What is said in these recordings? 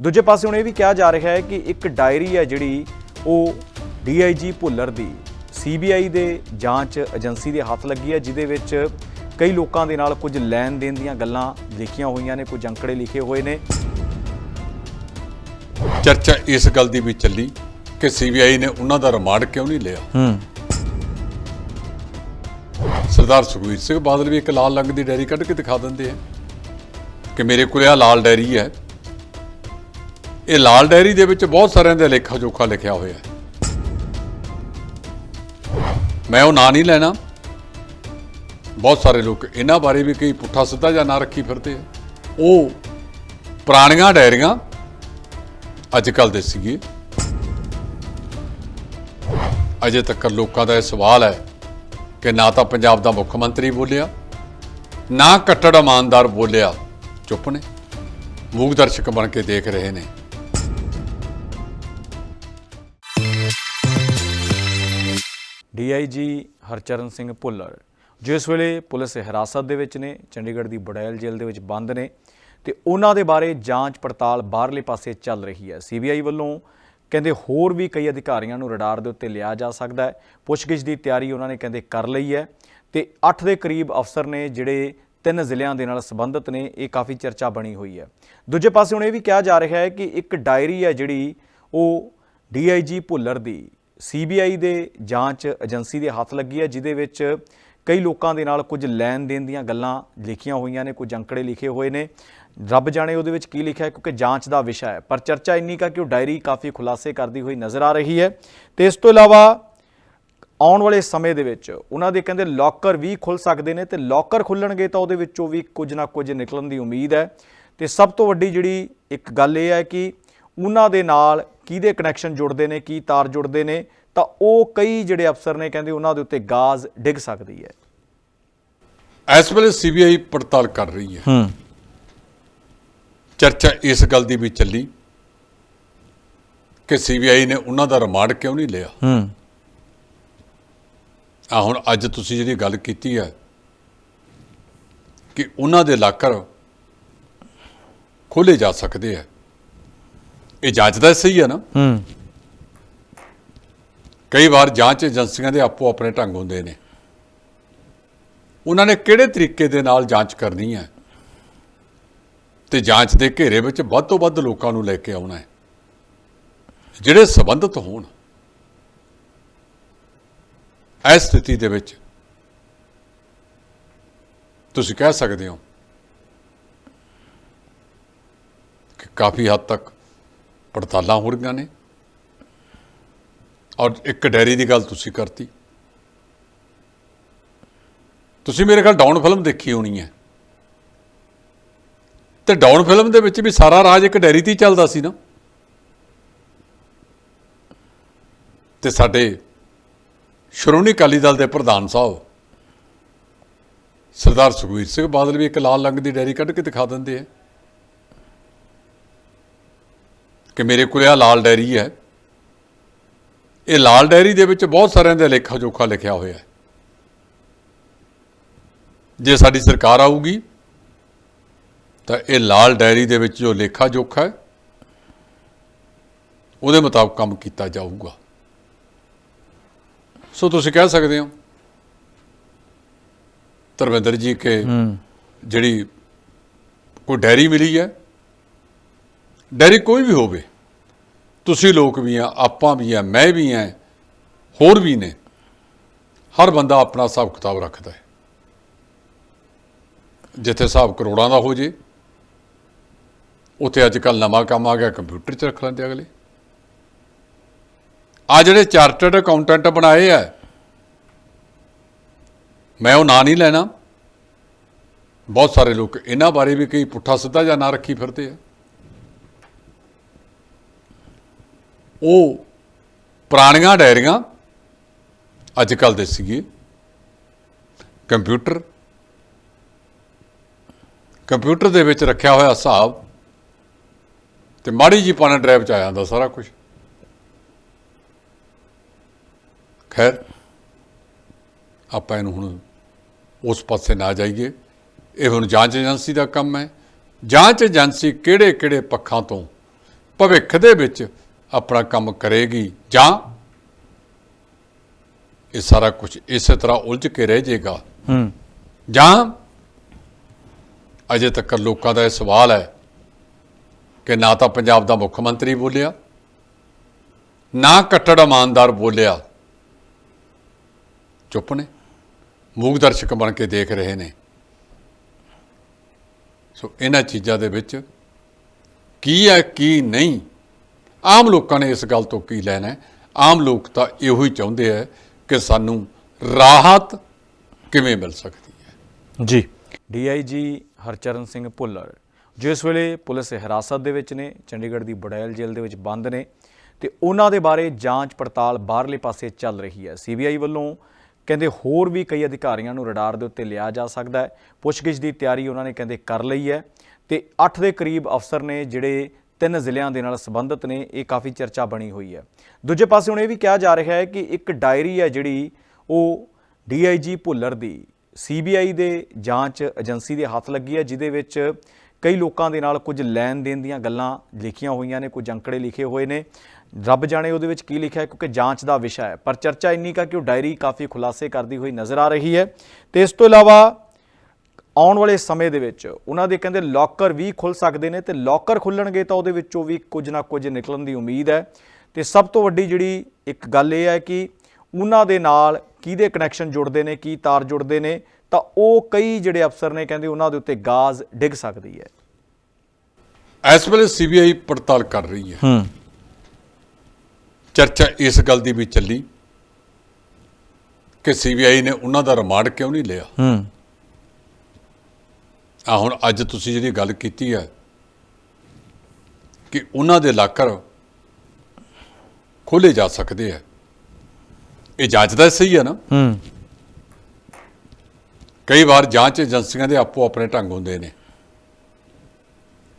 ਦੂਜੇ ਪਾਸੇ ਹੁਣ ਇਹ ਵੀ ਕਿਹਾ ਜਾ ਰਿਹਾ ਹੈ ਕਿ ਇੱਕ ਡਾਇਰੀ ਹੈ ਜਿਹੜੀ ਉਹ ਡੀਆਈਜੀ ਭੁੱਲਰ ਦੀ ਸੀਬੀਆਈ ਦੇ ਜਾਂਚ ਏਜੰਸੀ ਦੇ ਹੱਥ ਲੱਗੀ ਹੈ ਜਿਹਦੇ ਵਿੱਚ ਕਈ ਲੋਕਾਂ ਦੇ ਨਾਲ ਕੁਝ ਲੈਣ ਦੇਣ ਦੀਆਂ ਗੱਲਾਂ ਲਿਖੀਆਂ ਹੋਈਆਂ ਨੇ ਕੁਝ ਅੰਕੜੇ ਲਿਖੇ ਹੋਏ ਨੇ। ਚਰਚਾ ਇਸ ਗੱਲ ਦੀ ਵੀ ਚੱਲੀ ਕਿ ਸੀਬੀਆਈ ਨੇ ਉਹਨਾਂ ਦਾ ਰਿਮਾਂਡ ਕਿਉਂ ਨਹੀਂ ਲਿਆ? ਹੂੰ। ਸਰਦਾਰ ਸੁਖਬੀਰ ਸਿੰਘ ਬਾਦਲ ਵੀ ਇੱਕ ਲਾਲ ਰੰਗ ਦੀ ਡੈਰੀ ਕੱਢ ਕੇ ਦਿਖਾ ਦਿੰਦੇ ਆ ਕਿ ਮੇਰੇ ਕੋਲ ਇਹ ਲਾਲ ਡੈਰੀ ਹੈ ਇਹ ਲਾਲ ਡੈਰੀ ਦੇ ਵਿੱਚ ਬਹੁਤ ਸਾਰਿਆਂ ਦੇ ਲੇਖਾ ਜੋਖਾ ਲਿਖਿਆ ਹੋਇਆ ਹੈ। ਮੈਂ ਉਹ ਨਾਂ ਨਹੀਂ ਲੈਣਾ। ਬਹੁਤ ਸਾਰੇ ਲੋਕ ਇਹਨਾਂ ਬਾਰੇ ਵੀ ਕਈ ਪੁੱਠਾ ਸਿੱਧਾ ਜਾਂ ਨਾਂ ਰੱਖੀ ਫਿਰਦੇ ਆ। ਉਹ ਪੁਰਾਣੀਆਂ ਡੈਰੀਆਂ ਅੱਜ ਕੱਲ ਦੇ ਸੀਗੇ। ਅਜੇ ਤੱਕ ਲੋਕਾਂ ਦਾ ਇਹ ਸਵਾਲ ਹੈ ਕਿ ਨਾ ਤਾਂ ਪੰਜਾਬ ਦਾ ਮੁੱਖ ਮੰਤਰੀ ਬੋਲਿਆ, ਨਾ ਕੱਟੜ ਇਮਾਨਦਾਰ ਬੋਲਿਆ। ਚੁੱਪ ਨੇ। ਮੂਕ ਦਰਸ਼ਕ ਬਣ ਕੇ ਦੇਖ ਰਹੇ ਨੇ। ਡੀਆਈਜੀ ਹਰਚਰਨ ਸਿੰਘ ਭੁੱਲਰ ਜਿਸ ਵੇਲੇ ਪੁਲਿਸ ਹਿਰਾਸਤ ਦੇ ਵਿੱਚ ਨੇ, ਚੰਡੀਗੜ੍ਹ ਦੀ ਬੜੈਲ ਜੇਲ੍ਹ ਦੇ ਵਿੱਚ ਬੰਦ ਨੇ, ਤੇ ਉਹਨਾਂ ਦੇ ਬਾਰੇ ਜਾਂਚ ਪੜਤਾਲ ਬਾਹਰਲੇ ਪਾਸੇ ਚੱਲ ਰਹੀ ਹੈ। ਸੀਬੀਆਈ ਵੱਲੋਂ ਕਹਿੰਦੇ ਹੋਰ ਵੀ ਕਈ ਅਧਿਕਾਰੀਆਂ ਨੂੰ ਰਡਾਰ ਦੇ ਉੱਤੇ ਲਿਆ ਜਾ ਸਕਦਾ ਹੈ। ਪੁੱਛਗਿੱਛ ਦੀ ਤਿਆਰੀ ਉਹਨਾਂ ਨੇ ਕਹਿੰਦੇ ਕਰ ਲਈ ਹੈ ਤੇ 8 ਦੇ ਕਰੀਬ ਅਫਸਰ ਨੇ ਜਿਹੜੇ ਤਿੰਨ ਜ਼ਿਲ੍ਹਿਆਂ ਦੇ ਨਾਲ ਸੰਬੰਧਿਤ ਨੇ, ਇਹ ਕਾਫੀ ਚਰਚਾ ਬਣੀ ਹੋਈ ਹੈ। ਦੂਜੇ ਪਾਸੇ ਹੁਣ ਇਹ ਵੀ ਕਿਹਾ ਜਾ ਰਿਹਾ ਹੈ ਕਿ ਇੱਕ ਡਾਇਰੀ ਹੈ ਜਿਹੜੀ ਉਹ ਡੀਆਈਜੀ ਭੁੱਲਰ ਦੀ ਸੀਬੀਆਈ ਦੇ ਜਾਂਚ ਏਜੰਸੀ ਦੇ ਹੱਥ ਲੱਗੀ ਹੈ, ਜਿਹਦੇ ਵਿੱਚ ਕਈ ਲੋਕਾਂ ਦੇ ਨਾਲ ਕੁਝ ਲੈਣ ਦੇਣ ਦੀਆਂ ਗੱਲਾਂ ਲਿਖੀਆਂ ਹੋਈਆਂ ਨੇ, ਕੁਝ ਅੰਕੜੇ ਲਿਖੇ ਹੋਏ ਨੇ। ਰੱਬ ਜਾਣੇ ਉਹਦੇ ਵਿੱਚ ਕੀ ਲਿਖਿਆ ਕਿਉਂਕਿ ਜਾਂਚ ਦਾ ਵਿਸ਼ਾ ਹੈ। ਪਰ ਚਰਚਾ ਇੰਨੀ ਕਾ ਕਿ ਉਹ ਡਾਇਰੀ ਕਾਫੀ ਖੁਲਾਸੇ ਕਰਦੀ ਹੋਈ ਨਜ਼ਰ ਆ ਰਹੀ ਹੈ। ਤੇ ਇਸ ਤੋਂ ਇਲਾਵਾ ਆਉਣ ਵਾਲੇ ਸਮੇਂ ਦੇ ਵਿੱਚ ਉਹਨਾਂ ਦੇ ਕਹਿੰਦੇ ਲੋਕਰ ਵੀ ਖੁੱਲ ਸਕਦੇ ਨੇ ਤੇ ਲੋਕਰ ਖੁੱਲਣਗੇ ਤਾਂ ਉਹਦੇ ਵਿੱਚੋਂ ਵੀ ਕੁਝ ਨਾ ਕੁਝ ਨਿਕਲਣ ਦੀ ਉਮੀਦ ਹੈ। ਤੇ ਸਭ ਤੋਂ ਵੱਡੀ ਜਿਹੜੀ ਇੱਕ ਗੱਲ ਇਹ ਹੈ ਕਿ ਉਹਨਾਂ ਦੇ ਨਾਲ ਕਿਹਦੇ ਕਨੈਕਸ਼ਨ ਜੁੜਦੇ ਨੇ ਕੀ ਤਾਰ ਜੁੜਦੇ ਨੇ ਤਾਂ ਉਹ ਕਈ ਜਿਹੜੇ ਅਫਸਰ ਨੇ ਕਹਿੰਦੇ ਉਹਨਾਂ ਦੇ ਉੱਤੇ ਗਾਜ਼ ਡਿੱਗ ਸਕਦੀ ਹੈ। ਇਸ ਵੇਲੇ ਸੀਬੀਆਈ ਪੜਤਾਲ ਕਰ ਰਹੀ ਹੈ। ਹੂੰ। ਚਰਚਾ ਇਸ ਗੱਲ ਦੀ ਵੀ ਚੱਲੀ ਕਿ ਸੀਬੀਆਈ ਨੇ ਉਹਨਾਂ ਦਾ ਰਿਮਾਂਡ ਕਿਉਂ ਨਹੀਂ ਲਿਆ? ਹੂੰ। ਆ ਹੁਣ ਅੱਜ ਤੁਸੀਂ ਜਿਹੜੀ ਗੱਲ ਕੀਤੀ ਹੈ ਕਿ ਉਹਨਾਂ ਦੇ ਲਾਕਰ ਖੋਲੇ ਜਾ ਸਕਦੇ ਆ ਇਹ ਜਾਂਚ ਦਾ ਸਹੀ ਹੈ ਨਾ। ਹੂੰ। ਕਈ ਵਾਰ ਜਾਂਚ ਏਜੰਸੀਆਂ ਦੇ ਆਪੋ ਆਪਣੇ ਢੰਗ ਹੁੰਦੇ ਨੇ। ਉਹਨਾਂ ਨੇ ਕਿਹੜੇ ਤਰੀਕੇ ਦੇ ਨਾਲ ਜਾਂਚ ਕਰਨੀ ਹੈ? ਤੇ ਜਾਂਚ ਦੇ ਘੇਰੇ ਵਿੱਚ ਵੱਧ ਤੋਂ ਵੱਧ ਲੋਕਾਂ ਨੂੰ ਲੈ ਕੇ ਆਉਣਾ ਹੈ। ਜਿਹੜੇ ਸੰਬੰਧਿਤ ਹੋਣ। ਇਸ ਸਥਿਤੀ ਦੇ ਵਿੱਚ। ਤੁਸੀਂ ਕਹਿ ਸਕਦੇ ਹੋ ਕਿ ਕਾਫੀ ਹੱਦ ਤੱਕ ਪੜਤਾਲਾਂ ਹੋ ਰਹੀਆਂ ਨੇ। ਔਰ ਇੱਕ ਡੈਰੀ ਦੀ ਗੱਲ ਤੁਸੀਂ ਕਰਤੀ। ਤੁਸੀਂ ਮੇਰੇ ਖਿਆਲ ਡਾਊਨ ਫਿਲਮ ਦੇਖੀ ਹੋਣੀ ਹੈ। ਤੇ ਡਾਊਨ ਫਿਲਮ ਦੇ ਵਿੱਚ ਵੀ ਸਾਰਾ ਰਾਜ ਇੱਕ ਡੈਰੀ ਤੇ ਹੀ ਚੱਲਦਾ ਸੀ ਨਾ। ਤੇ ਸਾਡੇ ਸ਼੍ਰੋਮਣੀ ਅਕਾਲੀ ਦਲ ਦੇ ਪ੍ਰਧਾਨ ਸਾਹਿਬ, ਸਰਦਾਰ ਸੁਖਬੀਰ ਸਿੰਘ ਬਾਦਲ ਵੀ ਇੱਕ ਲਾਲ ਰੰਗ ਦੀ ਡੈਰੀ ਕੱਢ ਕੇ ਦਿਖਾ ਦਿੰਦੇ ਆ। ਕਿ ਮੇਰੇ ਕੋਲ ਇਹ ਲਾਲ ਡੈਰੀ ਹੈ। ਇਹ ਲਾਲ ਡੈਰੀ ਦੇ ਵਿੱਚ ਬਹੁਤ ਸਾਰਿਆਂ ਦੇ ਲੇਖਾ ਜੋਖਾ ਲਿਖਿਆ ਹੋਇਆ ਹੈ। ਜੇ ਸਾਡੀ ਸਰਕਾਰ ਆਊਗੀ ਤਾਂ ਇਹ ਲਾਲ ਡੈਰੀ ਦੇ ਵਿੱਚ ਜੋ ਲੇਖਾ ਜੋਖਾ ਹੈ ਉਹਦੇ ਮੁਤਾਬਕ ਕੰਮ ਕੀਤਾ ਜਾਊਗਾ। ਸੋ ਤੁਸੀਂ ਕਹਿ ਸਕਦੇ ਹੋ ਧਰਮਿੰਦਰ ਜੀ ਕਿ ਜਿਹੜੀ ਕੋਈ ਡੈਰੀ ਮਿਲੀ ਹੈ ਡੈਰੀ ਕੋਈ ਵੀ ਹੋਵੇ, ਤੁਸੀਂ ਲੋਕ ਵੀ ਆ, ਆਪਾਂ ਵੀ ਆ, ਮੈਂ ਵੀ ਆ, ਹੋਰ ਵੀ ਨੇ, ਹਰ ਬੰਦਾ ਆਪਣਾ ਹਿਸਾਬ ਕਿਤਾਬ ਰੱਖਦਾ ਹੈ। ਜਿੱਥੇ ਹਿਸਾਬ ਕਰੋੜਾਂ ਦਾ ਹੋ ਜੇ, ਉੱਥੇ ਅੱਜ ਕੱਲ ਨਵਾਂ ਕੰਮ ਆ ਗਿਆ, ਕੰਪਿਊਟਰ 'ਚ ਰੱਖ ਲੈਂਦੇ ਅਗਲੇ। ਆ ਜਿਹੜੇ ਚਾਰਟਰਡ ਅਕਾਊਂਟੈਂਟ ਬਣਾਏ ਆ, ਮੈਂ ਉਹ ਨਾਂ ਨਹੀਂ ਲੈਣਾ। ਬਹੁਤ ਸਾਰੇ ਲੋਕ ਇਹਨਾਂ ਬਾਰੇ ਵੀ ਕਈ ਪੁੱਠਾ ਸਿੱਧਾ ਜਾਂ ਨਾ ਰੱਖੀ ਫਿਰਦੇ ਆ। ਉਹ ਪੁਰਾਣੀਆਂ ਡਾਇਰੀਆਂ ਅੱਜ ਕੱਲ ਦੇ ਸੀਗੇ। ਕੰਪਿਊਟਰ। ਕੰਪਿਊਟਰ ਦੇ ਵਿੱਚ ਰੱਖਿਆ ਹੋਇਆ ਹਿਸਾਬ ਤੇ ਮਾੜੀ ਜੀ ਪਾਣਾ ਡਰਾਈਵ ਚ ਆ ਜਾਂਦਾ ਸਾਰਾ ਕੁਝ ਖੈਰ, ਆਪਾਂ ਇਹਨੂੰ ਹੁਣ ਉਸ ਪਾਸੇ ਨਾ ਜਾਈਏ। ਇਹ ਹੁਣ ਜਾਂਚ ਏਜੰਸੀ ਦਾ ਕੰਮ ਹੈ। ਜਾਂਚ ਏਜੰਸੀ ਕਿਹੜੇ ਕਿਹੜੇ ਪੱਖਾਂ ਤੋਂ ਭਵਿੱਖ ਦੇ ਵਿੱਚ ਆਪਣਾ ਕੰਮ ਕਰੇਗੀ ਜਾਂ ਇਹ ਸਾਰਾ ਕੁਝ ਇਸੇ ਤਰ੍ਹਾਂ ਉਲਝ ਕੇ ਰਹਿ ਜਾਏਗਾ। ਹੂੰ। ਜਾਂ ਅਜੇ ਤੱਕ ਲੋਕਾਂ ਦਾ ਇਹ ਸਵਾਲ ਹੈ ਕਿ ਨਾ ਤਾਂ ਪੰਜਾਬ ਦਾ ਮੁੱਖ ਮੰਤਰੀ ਬੋਲਿਆ ਨਾ ਕੱਟੜ ਇਮਾਨਦਾਰ ਬੋਲਿਆ। ਚੁੱਪ ਨੇ। ਮੂਕ ਦਰਸ਼ਕ ਬਣ ਕੇ ਦੇਖ ਰਹੇ ਨੇ। ਸੋ ਇਹਨਾਂ ਚੀਜ਼ਾਂ ਦੇ ਵਿੱਚ ਕੀ ਹੈ ਕੀ ਨਹੀਂ ਆਮ ਲੋਕਾਂ ਨੇ ਇਸ ਗੱਲ ਤੋਂ ਕੀ ਲੈਣਾ ਹੈ? ਆਮ ਲੋਕ ਤਾਂ ਇਹੋ ਹੀ ਚਾਹੁੰਦੇ ਹੈ ਕਿ ਸਾਨੂੰ ਰਾਹਤ ਕਿਵੇਂ ਮਿਲ ਸਕਦੀ ਹੈ? ਜੀ। ਡੀਆਈਜੀ ਹਰਚਰਨ ਸਿੰਘ ਭੁੱਲਰ, ਜੋ ਇਸ ਵੇਲੇ ਪੁਲਿਸ ਹਿਰਾਸਤ ਦੇ ਵਿੱਚ ਨੇ, ਚੰਡੀਗੜ੍ਹ ਦੀ ਬੜੈਲ ਜੇਲ੍ਹ ਦੇ ਵਿੱਚ ਬੰਦ ਨੇ, ਤੇ ਉਹਨਾਂ ਦੇ ਬਾਰੇ ਜਾਂਚ ਪੜਤਾਲ ਬਾਹਰਲੇ ਪਾਸੇ ਚੱਲ ਰਹੀ ਹੈ। ਸੀਬੀਆਈ ਵੱਲੋਂ ਕਹਿੰਦੇ ਹੋਰ ਵੀ ਕਈ ਅਧਿਕਾਰੀਆਂ ਨੂੰ ਰਡਾਰ ਦੇ ਉੱਤੇ ਲਿਆ ਜਾ ਸਕਦਾ ਹੈ। ਪੁੱਛਗਿੱਛ ਦੀ ਤਿਆਰੀ ਉਹਨਾਂ ਨੇ ਕਹਿੰਦੇ ਕਰ ਲਈ ਹੈ ਤੇ 8 ਦੇ ਕਰੀਬ ਅਫਸਰ ਨੇ ਜਿਹੜੇ ਤਿੰਨ ਜ਼ਿਲ੍ਹਿਆਂ ਦੇ ਨਾਲ ਸੰਬੰਧਿਤ ਨੇ, ਇਹ ਕਾਫੀ ਚਰਚਾ ਬਣੀ ਹੋਈ ਹੈ। ਦੂਜੇ ਪਾਸੇ ਹੁਣ ਇਹ ਵੀ ਕਿਹਾ ਜਾ ਰਿਹਾ ਹੈ ਕਿ ਇੱਕ ਡਾਇਰੀ ਹੈ ਜਿਹੜੀ ਉਹ ਡੀਆਈਜੀ ਭੁੱਲਰ ਦੀ ਸੀਬੀਆਈ ਦੇ ਜਾਂਚ ਏਜੰਸੀ ਦੇ ਹੱਥ ਲੱਗੀ ਹੈ, ਜਿਹਦੇ ਵਿੱਚ ਕਈ ਲੋਕਾਂ ਦੇ ਨਾਲ ਕੁਝ ਲੈਣ ਦੇਣ ਦੀਆਂ ਗੱਲਾਂ ਲਿਖੀਆਂ ਹੋਈਆਂ ਨੇ, ਕੁਝ ਅੰਕੜੇ ਲਿਖੇ ਹੋਏ ਨੇ। ਰੱਬ ਜਾਣੇ ਉਹਦੇ ਵਿੱਚ ਕੀ ਲਿਖਿਆ ਕਿਉਂਕਿ ਜਾਂਚ ਦਾ ਵਿਸ਼ਾ ਹੈ। ਪਰ ਚਰਚਾ ਇੰਨੀ ਕਾ ਕਿ ਉਹ ਡਾਇਰੀ ਕਾਫੀ ਖੁਲਾਸੇ ਕਰਦੀ ਹੋਈ ਨਜ਼ਰ ਆ ਰਹੀ ਹੈ। ਤੇ ਇਸ ਤੋਂ ਇਲਾਵਾ ਆਉਣ ਵਾਲੇ ਸਮੇਂ ਦੇ ਵਿੱਚ ਉਹਨਾਂ ਦੇ ਕਹਿੰਦੇ ਲੋਕਰ ਵੀ ਖੁੱਲ ਸਕਦੇ ਨੇ ਤੇ ਲੋਕਰ ਖੁੱਲਣਗੇ ਤਾਂ ਉਹਦੇ ਵਿੱਚੋਂ ਵੀ ਕੁਝ ਨਾ ਕੁਝ ਨਿਕਲਣ ਦੀ ਉਮੀਦ ਹੈ। ਤੇ ਸਭ ਤੋਂ ਵੱਡੀ ਜਿਹੜੀ ਇੱਕ ਗੱਲ ਇਹ ਹੈ ਕਿ ਉਹਨਾਂ ਦੇ ਨਾਲ ਕਿਹਦੇ ਕਨੈਕਸ਼ਨ ਜੁੜਦੇ ਨੇ ਕੀ ਤਾਰ ਜੁੜਦੇ ਨੇ ਤਾਂ ਉਹ ਕਈ ਜਿਹੜੇ ਅਫਸਰ ਨੇ ਕਹਿੰਦੇ ਉਹਨਾਂ ਦੇ ਉੱਤੇ ਗਾਜ਼ ਡਿੱਗ ਸਕਦੀ ਹੈ। ਇਸ ਵੇਲੇ ਸੀਬੀਆਈ ਪੜਤਾਲ ਕਰ ਰਹੀ ਹੈ। ਹੂੰ। ਚਰਚਾ ਇਸ ਗੱਲ ਦੀ ਵੀ ਚੱਲੀ ਕਿ ਸੀਬੀਆਈ ਨੇ ਉਹਨਾਂ ਦਾ ਰਿਮਾਂਡ ਕਿਉਂ ਨਹੀਂ ਲਿਆ? ਹੂੰ। ਆ ਹੁਣ ਅੱਜ ਤੁਸੀਂ ਜਿਹੜੀ ਗੱਲ ਕੀਤੀ ਹੈ ਕਿ ਉਹਨਾਂ ਦੇ ਲਾਕਰ ਖੋਲੇ ਜਾ ਸਕਦੇ ਆ। ਇਹ ਜਾਂਚ ਦਾ ਸਹੀ ਹੈ ਨਾ? ਹੂੰ। ਕਈ ਵਾਰ ਜਾਂਚ ਏਜੰਸੀਆਂ ਦੇ ਆਪੋ ਆਪਣੇ ਢੰਗ ਹੁੰਦੇ ਨੇ।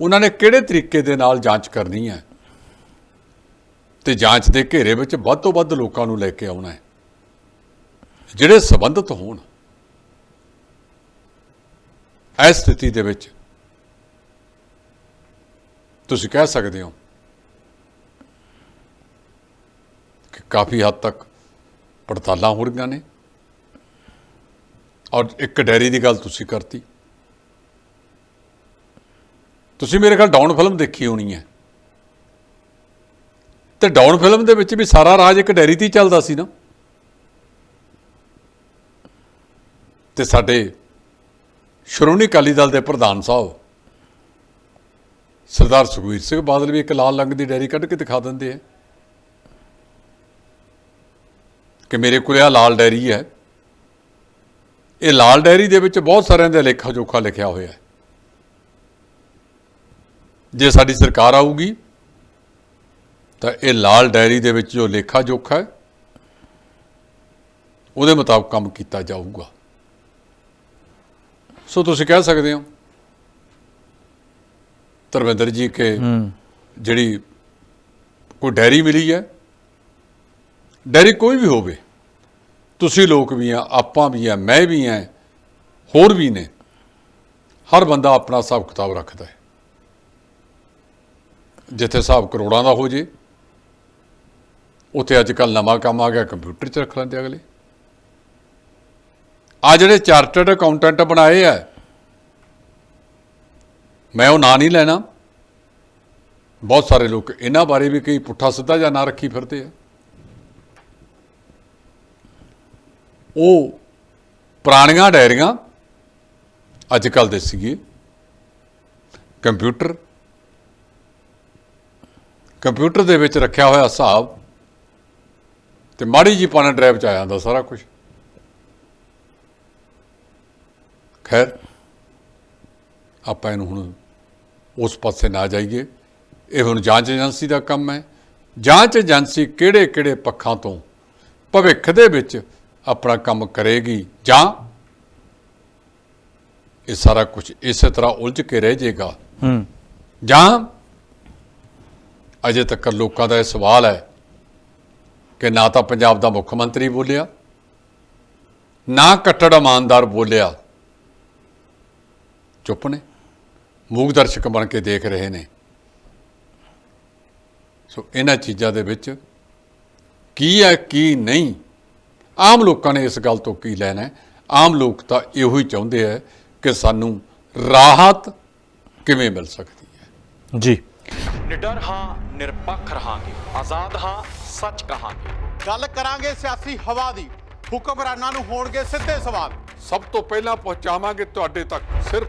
ਉਹਨਾਂ ਨੇ ਕਿਹੜੇ ਤਰੀਕੇ ਦੇ ਨਾਲ ਜਾਂਚ ਕਰਨੀ ਹੈ? ਤੇ ਜਾਂਚ ਦੇ ਘੇਰੇ ਵਿੱਚ ਵੱਧ ਤੋਂ ਵੱਧ ਲੋਕਾਂ ਨੂੰ ਲੈ ਕੇ ਆਉਣਾ ਹੈ। ਜਿਹੜੇ ਸੰਬੰਧਿਤ ਹੋਣ। ਇਸ ਸਥਿਤੀ ਦੇ ਵਿੱਚ ਤੁਸੀਂ ਕਹਿ ਸਕਦੇ ਹੋ ਕਿ ਕਾਫੀ ਹੱਦ ਤੱਕ ਪੜਤਾਲਾਂ ਹੋ ਰਹੀਆਂ ਨੇ ਔਰ ਇੱਕ ਡੈਰੀ ਦੀ ਗੱਲ ਤੁਸੀਂ ਕਰਤੀ। ਤੁਸੀਂ ਮੇਰੇ ਖਿਆਲ ਡਾਊਨ ਫਿਲਮ ਦੇਖੀ ਹੋਣੀ ਹੈ। ਤੇ ਡਾਊਨ ਫਿਲਮ ਦੇ ਵਿੱਚ ਵੀ ਸਾਰਾ ਰਾਜ ਇੱਕ ਡੈਰੀ ਤੇ ਚੱਲਦਾ ਸੀ ਨਾ। ਤੇ ਸਾਡੇ ਸ਼੍ਰੋਮਣੀ ਅਕਾਲੀ ਦਲ ਦੇ ਪ੍ਰਧਾਨ ਸਾਹਿਬ, ਸਰਦਾਰ ਸੁਖਵੀਰ ਸਿੰਘ ਬਾਦਲ ਵੀ ਇੱਕ ਲਾਲ ਰੰਗ ਦੀ ਡੈਰੀ ਕੱਢ ਕੇ ਦਿਖਾ ਦਿੰਦੇ ਆ ਕਿ ਮੇਰੇ ਕੋਲ ਆ ਲਾਲ ਡੈਰੀ ਹੈ। ਇਹ ਲਾਲ ਡੈਰੀ ਦੇ ਵਿੱਚ ਬਹੁਤ ਸਾਰਿਆਂ ਦੇ ਲੇਖਾ ਜੋਖਾ ਲਿਖਿਆ ਹੋਇਆ ਹੈ। ਜੇ ਸਾਡੀ ਸਰਕਾਰ ਆਊਗੀ, ਤਾਂ ਇਹ ਲਾਲ ਡਾਇਰੀ ਦੇ ਵਿੱਚ ਜੋ ਲੇਖਾ ਜੋਖਾ ਹੈ, ਉਹਦੇ ਮੁਤਾਬਕ ਕੰਮ ਕੀਤਾ ਜਾਊਗਾ। ਸੋ ਤੁਸੀਂ ਕਹਿ ਸਕਦੇ ਹੋ ਧਰਮਿੰਦਰ ਜੀ ਕਿ ਜਿਹੜੀ ਕੋਈ ਡੈਰੀ ਮਿਲੀ ਹੈ ਡੈਰੀ ਕੋਈ ਵੀ ਹੋਵੇ ਤੁਸੀਂ ਲੋਕ ਵੀ ਆ ਆਪਾਂ ਵੀ ਆ ਮੈਂ ਵੀ ਆ ਹੋਰ ਵੀ ਨੇ ਹਰ ਬੰਦਾ ਆਪਣਾ ਹਿਸਾਬ ਕਿਤਾਬ ਰੱਖਦਾ ਹੈ। ਜਿੱਥੇ ਹਿਸਾਬ ਕਰੋੜਾਂ ਦਾ ਹੋ ਜੇ ਉੱਥੇ ਅੱਜ ਕੱਲ ਨਵਾਂ ਕੰਮ ਆ ਗਿਆ ਕੰਪਿਊਟਰ 'ਚ ਰੱਖ ਲੈਂਦੇ ਅਗਲੇ। ਆ ਜਿਹੜੇ ਚਾਰਟਰਡ ਅਕਾਊਂਟੈਂਟ ਬਣਾਏ ਆ, ਮੈਂ ਉਹ ਨਾਂ ਨਹੀਂ ਲੈਣਾ। ਬਹੁਤ ਸਾਰੇ ਲੋਕ ਇਹਨਾਂ ਬਾਰੇ ਵੀ ਕਈ ਪੁੱਠਾ ਸਿੱਧਾ ਜਾਂ ਨਾਂ ਰੱਖੀ ਫਿਰਦੇ ਆ। ਉਹ ਪੁਰਾਣੀਆਂ ਡਾਇਰੀਆਂ ਅੱਜ ਕੱਲ ਦੇ ਸੀਗੇ। ਕੰਪਿਊਟਰ ਕੰਪਿਊਟਰ ਦੇ ਵਿੱਚ ਰੱਖਿਆ ਹੋਇਆ ਹਿਸਾਬ ਤੇ ਮਾੜੀ ਜੀ ਪਾਣਾ ਡਰਾਈਵ ਚ ਆ ਜਾਂਦਾ ਸਾਰਾ ਕੁਝ ਖੈਰ ਆਪਾਂ ਇਹਨੂੰ ਹੁਣ ਉਸ ਪਾਸੇ ਨਾ ਜਾਈਏ। ਇਹ ਹੁਣ ਜਾਂਚ ਏਜੰਸੀ ਦਾ ਕੰਮ ਹੈ। ਜਾਂਚ ਏਜੰਸੀ ਕਿਹੜੇ ਕਿਹੜੇ ਪੱਖਾਂ ਤੋਂ ਭਵਿੱਖ ਦੇ ਵਿੱਚ ਆਪਣਾ ਕੰਮ ਕਰੇਗੀ ਜਾਂ ਇਹ ਸਾਰਾ ਕੁਝ ਇਸੇ ਤਰ੍ਹਾਂ ਉਲਝ ਕੇ ਰਹਿ ਜਾਏਗਾ। ਹੂੰ। ਜਾਂ ਅਜੇ ਤੱਕ ਲੋਕਾਂ ਦਾ ਇਹ ਸਵਾਲ ਹੈ ਕਿ ਨਾ ਤਾਂ ਪੰਜਾਬ ਦਾ ਮੁੱਖ ਮੰਤਰੀ ਬੋਲਿਆ ਨਾ ਕੱਟੜ ਇਮਾਨਦਾਰ ਬੋਲਿਆ ਚੁੱਪ ਨੇ। ਮੂਕ ਦਰਸ਼ਕ ਬਣ ਕੇ ਦੇਖ ਰਹੇ ਨੇ। ਸੋ ਇਹਨਾਂ ਚੀਜ਼ਾਂ ਦੇ ਵਿੱਚ ਕੀ ਹੈ ਕੀ ਨਹੀਂ? ਆਮ ਲੋਕਾਂ ਨੇ ਇਸ ਗੱਲ ਤੋਂ ਕੀ ਲੈਣਾ? ਆਮ ਲੋਕ ਤਾਂ ਇਹੋ ਹੀ ਚਾਹੁੰਦੇ ਹੈ ਕਿ ਸਾਨੂੰ ਰਾਹਤ ਕਿਵੇਂ ਮਿਲ ਸਕਦੀ ਹੈ। ਜੀ। ਨਿਡਰ ਹਾਂ ਨਿਰਪੱਖ ਰਹਾਂਗੇ। ਆਜ਼ਾਦ ਹਾਂ ਸੱਚ ਕਹਾਂਗੇ। ਗੱਲ ਕਰਾਂਗੇ ਸਿਆਸੀ ਹਵਾ ਦੀ। ਹੁਕਮਰਾਨਾਂ ਨੂੰ ਹੋਣਗੇ ਸਿੱਧੇ ਸਵਾਲ। ਸਭ ਤੋਂ ਪਹਿਲਾਂ ਪਹੁੰਚਾਵਾਂਗੇ ਤੁਹਾਡੇ ਤੱਕ ਸਿਰਫ